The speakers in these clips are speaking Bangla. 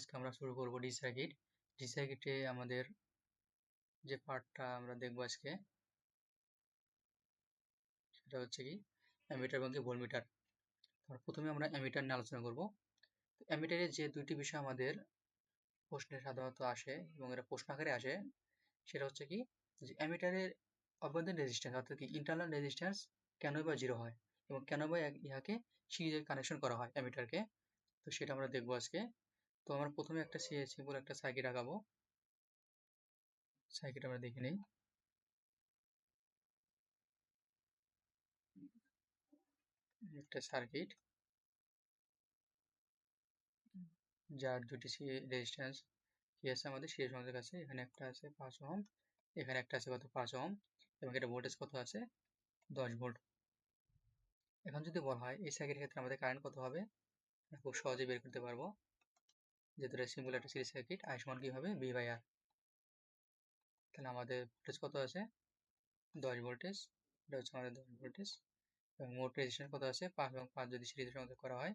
আজকে আমরা শুরু করব ডি সার্কিট ডি সার্কিটে আমাদের যে পার্টটা আমরা দেখব আজকে, সেটা হচ্ছে কি, অ্যামিটার এবং কি ভোল্টমিটার। প্রথমে আমরা অ্যামিটার নিয়ে আলোচনা করব। অ্যামিটারে যে দুইটি বিষয় আমাদের প্রশ্নে সাধারণত আসে এবং এটা প্রশ্ন আকারে আসে, সেটা হচ্ছে কি, যে অ্যামিটারের অভ্যন্তরীণ রেজিস্ট্যান্স অর্থাৎ কি ইন্টারনাল রেজিস্ট্যান্স কেন বা জিরো হয় এবং কেন বা ইহাকে সিরিজে কানেকশন করা হয় অ্যামিটারকে। তো সেটা আমরা দেখব আজকে। তো আমরা প্রথমে একটা সিম্পল একটা সার্কিট আঁকাবো। সার্কিট আমরা দেখে নিই। একটা সার্কিট যার দুটি রেজিস্ট্যান্স কি আছে আমাদের? সিরিজ সংযোগ কাছে। এখানে একটা আছে পাঁচ ওহম, এখানে একটা আছে কত? পাঁচ ওহম। এবং এটা ভোল্টেজ কত আছে? দশ ভোল্ট এখন যদি বলা হয় এই সার্কিটের ক্ষেত্রে আমাদের কারেন্ট কত হবে? খুব সহজে বের করতে পারব। যেহেতু এটা সিম্পল একটা সিরিজ সার্কিট আই সমান কি হবে বি বাই আর তাহলে আমাদের ভোল্টেজ কত আছে? দশ ভোল্টেজ এটা হচ্ছে আমাদের দশ ভোল্টেজ এবং মোট রেজিস্ট্যান্স কত আছে? পাঁচ এবং পাঁচ যদি সিরিজের সঙ্গে করা হয়,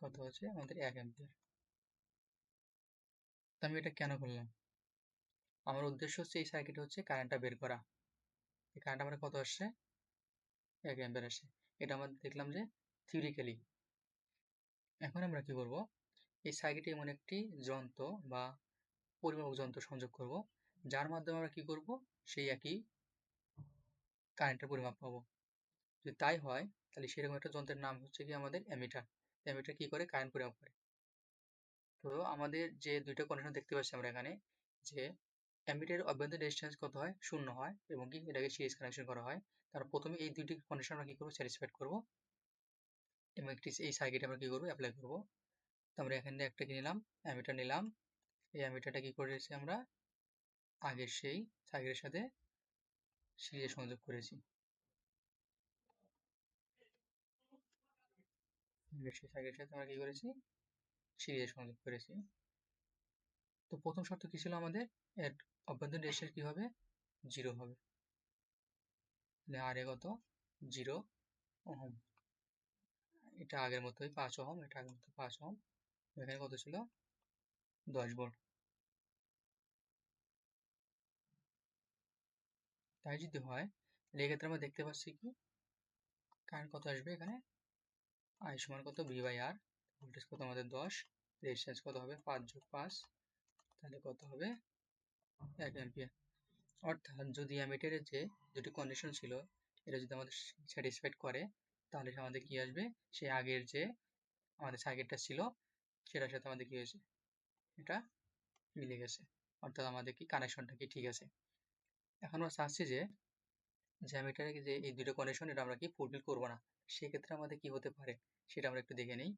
কত হচ্ছে? আমাদের এক অ্যাম্পিয়ার আমি এটা কেন করলাম? আমার উদ্দেশ্য হচ্ছে এই সার্কিটে হচ্ছে কারেন্টটা বের করা। এই কারেন্ট আমাদের কত আসছে? এক অ্যাম্পিয়ার আসে এটা আমরা দেখলাম যে থিওরিক্যালি এখন আমরা কি করব? এই সার্কিটে এমন একটি যন্ত্র বা পরিমাপক যন্ত্র সংযোগ করব, যার মাধ্যমে আমরা কি করব? সেই একই কারেন্টের পরিমাপ পাবো। যদি তাই হয়, তাহলে সেরকম একটা যন্ত্রের নাম হচ্ছে কি আমাদের অ্যামিটার অ্যামিটার কি করে? কারেন্ট পরিমাপ করে। তো আমাদের যে দুইটা কন্ডিশন দেখতে পাচ্ছি আমরা এখানে, যে অ্যামিটারের অভ্যন্তরীণ রেজিস্ট্যান্স কত হয়? শূন্য হয় এবং কি এটাকে সিরিজ কানেকশন করা হয়। তার প্রথমে এই দুইটি কন্ডিশন আমরা কি করব? স্যাটিসফাইড করব। এবং একটি এই সার্কিট আমরা কি করব? অ্যাপ্লাই করব। তো আমরা এখানে একটা কি নিলাম? অ্যামিটার নিলাম। এই অ্যামিটারটা কি করেছি আমরা? আগের সেই সার্কিটের সাথে সিরিজে সংযোগ করেছি। সেই সার্কিটের সাথে আমরা কি করেছি? সিরিজে সংযোগ করেছি। তো প্রথম শর্ত কি ছিল আমাদের? এর অভ্যন্তরীণ রেজিস্ট্যান্স কি হবে? জিরো হবে। আর কত? Zero ohm. এটা আগের মতোই পাঁচ ওহম, এটা আগের মতো পাঁচ ওহম। এখানে কত ছিল? দশ ভোল্ট। তাই যদি হয়, তাহলে এক্ষেত্রে আমরা দেখতে পাচ্ছি কি? কারেন্ট কত আসবে এখানে? আই সমান কত? ভি বাই আর ভোল্টেজ কত আমাদের দশ? রেজিস্ট্যান্স কত হবে? পাঁচ যোগ পাঁচ। তাহলে কত হবে? এক অ্যাম্পিয়ার অর্থাৎ যদি অ্যামিটারের যে দুটি কন্ডিশন ছিল, এটা যদি আমাদের স্যাটিসফাইড করে তাহলে আমাদের কি আসবে? সে আগের যে আমাদের সার্কিটটা ছিল, সেটার সাথে আমাদের কি হয়েছে? এটা মিলে গেছে। অর্থাৎ আমাদের কি কানেকশনটা কি ঠিক আছে? এখন আমরা চাচ্ছি যে জ্যামিটারে যে এই দুটো কন্ডিশন এটা আমরা কি ফুলফিল করব না? সেক্ষেত্রে আমাদের কি হতে পারে? সেটা আমরা একটু দেখে নিই।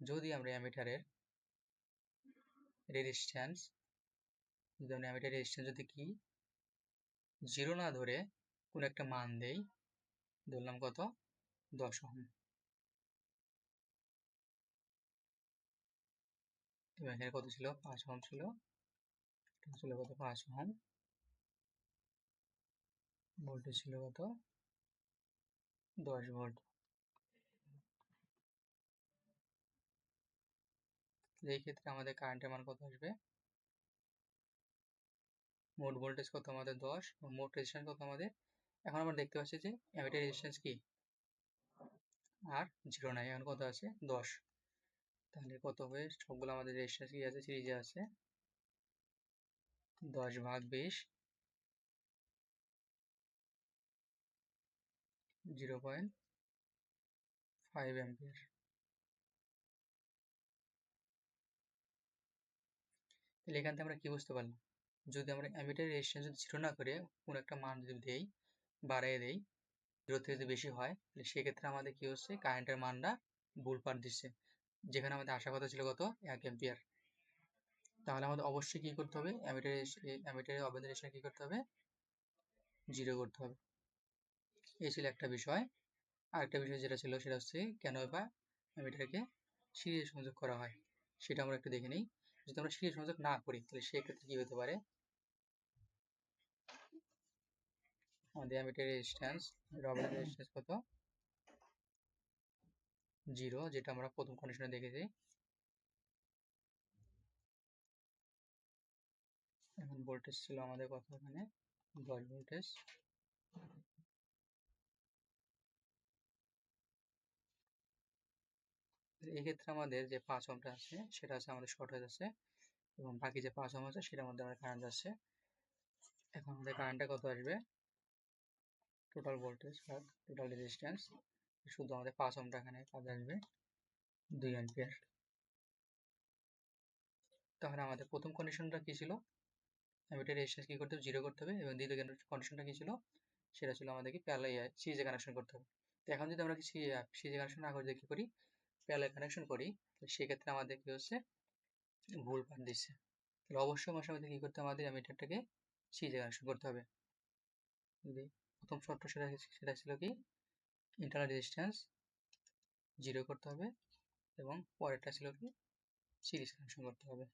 যদি আমরা অ্যামিটারের রেজিস্ট্যান্স যদি আমরা অ্যামিটার রেজিস্ট্যান্স যদি কি জিরো না ধরে কোন একটা মান দেই, ধরলাম কত? দশ ওহম। এখানে কত ছিল? পাঁচ ওহম ছিল। ছিল কত? পাঁচ ওহম। ভোল্টেজ ছিল কত? দশ ভোল্ট। এই ক্ষেত্রে আমাদের কারেন্টের মান কত আসবে? মোট ভোল্টেজ কত আমাদের? দশ। মোট রেজিস্ট্যান্স কত আমাদের? এখন আমরা দেখতে পাচ্ছি যে অ্যামিটার রেজিস্ট্যান্স কি? আর জিরো নাই এখন কত আছে? দশ। তাহলে কত হবে সবগুলো আমাদের রেজিস্ট্যান্স কি আছে? সিরিজে আছে। দশ ভাগ বিশ। জিরো পয়েন্ট ফাইভ তাহলে এখান থেকে আমরা কি বুঝতে পারলাম? যদি আমরা অ্যামিটার রেজিস্ট্যান্স যদি জিরো না করে কোনো একটা মান যদি দেই, বাড়িয়ে দেই থেকে যদি বেশি হয়, তাহলে সেক্ষেত্রে আমাদের কি হচ্ছে? কারেন্টের মানটা ভুল পার দিচ্ছে। যেখানে আমাদের আশা কথা ছিল কত? এক অ্যাম্পিয়ার তাহলে আমাদের অবশ্যই কি করতে হবে? অ্যামিটার অ্যামিটারের রেজিস্ট্যান্স কি করতে হবে? জিরো করতে হবে। এই ছিল একটা বিষয়। আরেকটা বিষয় যেটা ছিল সেটা হচ্ছে কেন বা অ্যামিটারকে সিরিজে সংযোগ করা হয়? সেটা আমরা একটু দেখে নিই। যদি আমরা সিরিজ সংযোগ না করি, তাহলে সেক্ষেত্রে কি হতে পারে? আমাদের অ্যামিটার রেজিস্ট্যান্স রবারের রেজিস্ট্যান্স কত? জিরো যেটা আমরা প্রথম কন্ডিশনে দেখেছি। এখন ভোল্টেজ ছিল আমাদের কত এখানে? দশ ভোল্টেজ এক্ষেত্রে আমাদের যে পাঁচ ওহমটা আছে, সেটা আছে আমাদের শর্ট হয়ে যাচ্ছে এবং বাকি যে পাঁচ ওহম আছে, সেটার মধ্যে আমাদের কারেন্ট যাচ্ছে। এখন আমাদের কারেন্টটা কত আসবে? টোটাল ভোল্টেজ ভাগ টোটাল রেজিস্ট্যান্স শুধু আমাদের পাঁচ ওহমটা এখানে কাজে আসবে, দুই অ্যাম্পিয়ার তাহলে আমাদের প্রথম কন্ডিশনটা কি ছিল? অ্যামিটার রেজিস্ট্যান্স কি করতে হবে? জিরো করতে হবে এবং দ্বিতীয় কন্ডিশনটা কি ছিল? সেটা ছিল আমাদেরকে প্যারালাই সিজে কানেকশন করতে হবে। এখন যদি আমরা সিজে কানেকশন না করে কি করি প্যারালাই কানেকশন করি সেক্ষেত্রে আমাদের কী হচ্ছে? ভুল পান দিচ্ছে। তাহলে অবশ্যই মাসে আমাদের কী করতে আমাদের? মিটারটাকে সিজে কানেকশন করতে হবে। প্রথম শর্ত সেটা সেটা ছিল কি? ইন্টারনাল রেজিস্ট্যান্স জিরো করতে হবে এবং পরেরটা ছিল কি? সিরিজ কানেকশন করতে হবে।